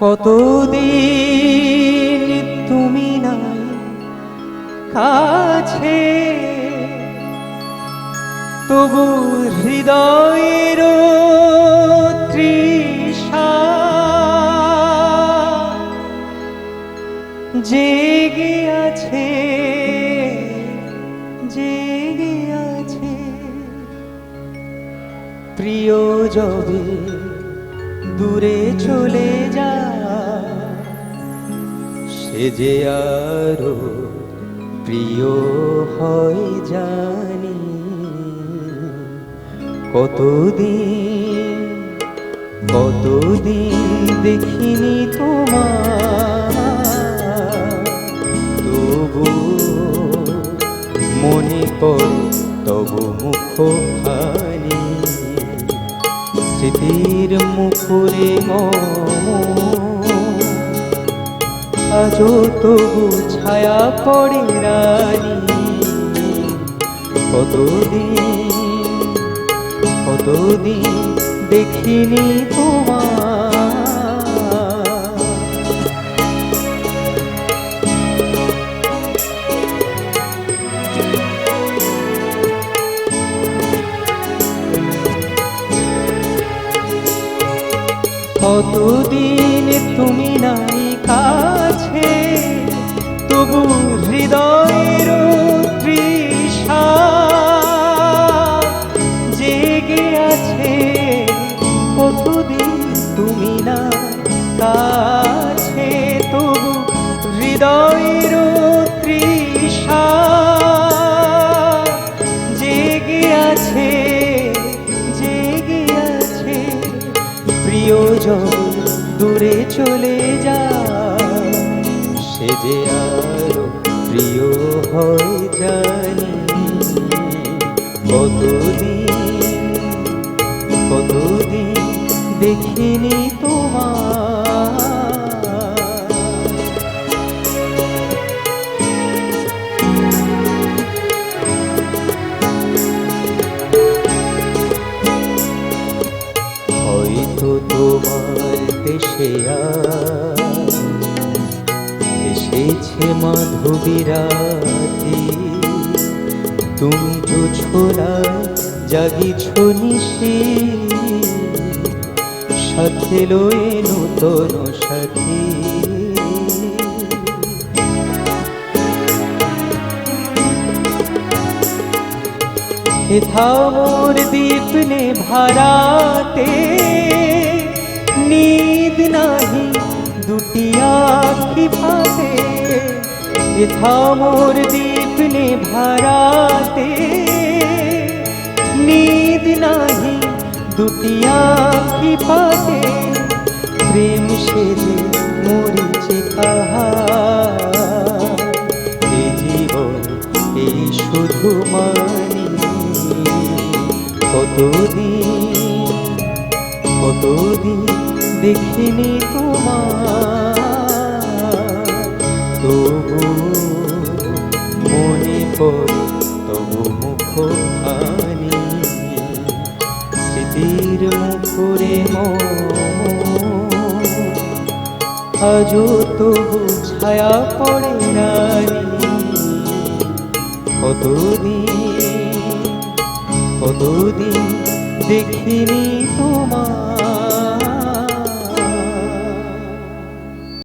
কতদিন তুমি নাই কাছে? তবু হৃদয়ের তৃষা জেগে আছে জেগে আছে। প্রিয় যবে দূরে চলে যা। সে যে আরও প্রিয় হয় জানি কতদিন কতদিন দেখিনি তোমার তবু মনে পড়ে তবু মুখ খানি স্মৃতির মুখরে আজ তবু ছায়া পড়ে রানী। কতদিন কতদিন দেখিনি তোমার কতদিন তুমি নাই কাছে, তবু হৃদয়ের তৃষা জেগে আছে। কতদিন তুমি না কাছে, তবু হৃদয়ের দূরে চলে যা সে যে আরও প্রিয় হয় জানি কতদিন কতদিন দেখিনি তোমার আজ এসেছে মাধবীরাতি। তুমি তো ছোড়া জাগিছ নিশি। সাথে লয়ে নূতন সাথী। মোর দীপ নে ভারাতে। নিদ নাহি দুটি আখি ফাতে এথা মোর দীপ নে ভারাতে নিদ নাহি দুটি আখি ফাতে প্রেম সেজে মরিছে কাহা এ জীবন এই শুধু মানি কতদিন কতদিন দেখিনি তোমার তবু মনে পড়ে, তবু মুখ খানি স্মৃতির মুখরে আজও তবু ছায়া পড়ে রানী। কতদিন কতদিন দেখিনি তোমার